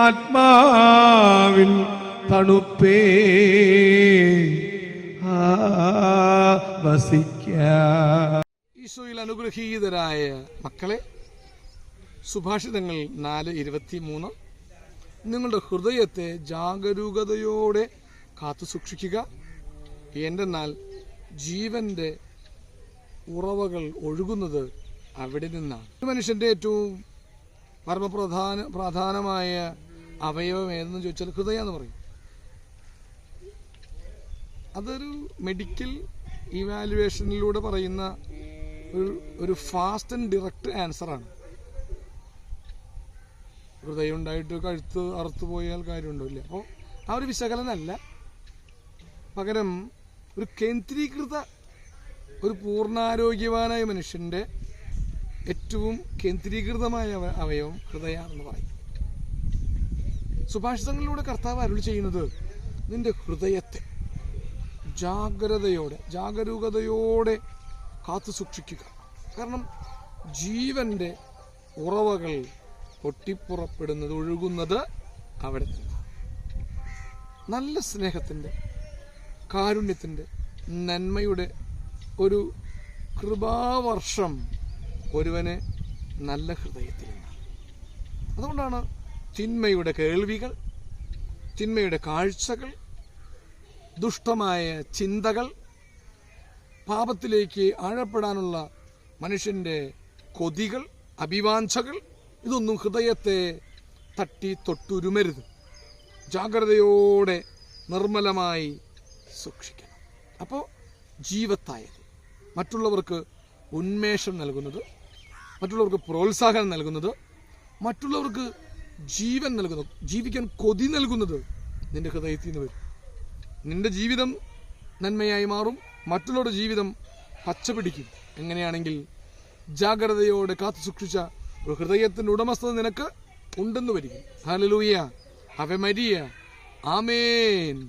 ആത്മാവിൻ തണുപ്പേ. ഈശോയിൽ അനുഗ്രഹീതരായ മക്കളെ സുഭാഷിതങ്ങൾ നാല് ഇരുപത്തിമൂന്ന്. നിങ്ങളുടെ ഹൃദയത്തെ ജാഗരൂകതയോടെ കാത്തു സൂക്ഷിക്കുക. എന്തെന്നാൽ ജീവന്റെ ഉറവകൾ ഒഴുകുന്നത് അവിടെ നിന്നാണ്. മനുഷ്യന്റെ ഏറ്റവും പരമപ്രധാന പ്രധാനമായ അവയവം ഏതെന്ന് ചോദിച്ചാൽ ഹൃദയം എന്ന് പറയും. അതൊരു മെഡിക്കൽ ഇവാലുവേഷനിലൂടെ പറയുന്ന ഒരു ഒരു ഫാസ്റ്റ് ആൻഡ് ഡിറക്റ്റ് ആൻസറാണ് ഹൃദയം ഉണ്ടായിട്ട് കഴുത്ത് അറുത്തു പോയാൽ കാര്യമുണ്ടാവില്ല. അപ്പോൾ ആ ഒരു വിശകലനമല്ല. പകരം ഒരു കേന്ദ്രീകൃത ഒരു പൂർണാരോഗ്യവാനായ മനുഷ്യന്റെ ഏറ്റവും കേന്ദ്രീകൃതമായ അവ- അവയവം ഹൃദയമാണെന്ന് പറയും. സുഭാഷിതങ്ങളിലൂടെ കർത്താവ് അരുൾ ചെയ്യുന്നത് നിന്റെ ഹൃദയത്തെ ജാഗ്രതയോടെ ജാഗരൂകതയോടെ കാത്തു സൂക്ഷിക്കുക. കാരണം ജീവന്റെ ഉറവകൾ പൊട്ടിപ്പുറപ്പെടുന്നത് ഒഴുകുന്നത് അവിടെ നല്ല സ്നേഹത്തിന്റെ കാരുണ്യത്തിന്റെ നന്മയുടെ ഒരു കൃപാവർഷം ഒരുവനെ നല്ല ഹൃദയത്തിൽ അതുകൊണ്ടാണ് തിന്മയുടെ കേൾവികൾ തിന്മയുടെ കാഴ്ചകൾ ദുഷ്ടമായ ചിന്തകൾ പാപത്തിലേക്ക് ആഴപ്പെടാനുള്ള മനുഷ്യന്റെ കൊതികൾ അഭിവാഞ്ചകൾ ഇതൊന്നും ഹൃദയത്തെ തട്ടി തൊട്ടുരുമരുത്. ജാഗ്രതയോടെ നിർമ്മലമായി സൂക്ഷിക്കണം. അപ്പോൾ ജീവത്തായത്. മറ്റുള്ളവർക്ക് ഉന്മേഷം നൽകുന്നത് മറ്റുള്ളവർക്ക് പ്രോത്സാഹനം നൽകുന്നത് മറ്റുള്ളവർക്ക് ജീവൻ നൽകുന്നത് ജീവിക്കാൻ കൊതി നൽകുന്നത് നിന്റെ ഹൃദയത്തിൽ നിന്ന് വരും. നിന്റെ ജീവിതം നന്മയായി മാറും. മറ്റുള്ളവരുടെ ജീവിതം പച്ചപിടിക്കും എങ്ങനെയാണെങ്കിൽ ജാഗ്രതയോടെ കാത്തു സൂക്ഷിച്ച ഒരു ഹൃദയത്തിന്റെ ഉടമസ്ഥത നിനക്ക് ഉണ്ടെന്ന് വരിക. ഹലലൂയ അവ മരിയ. ആമേൻ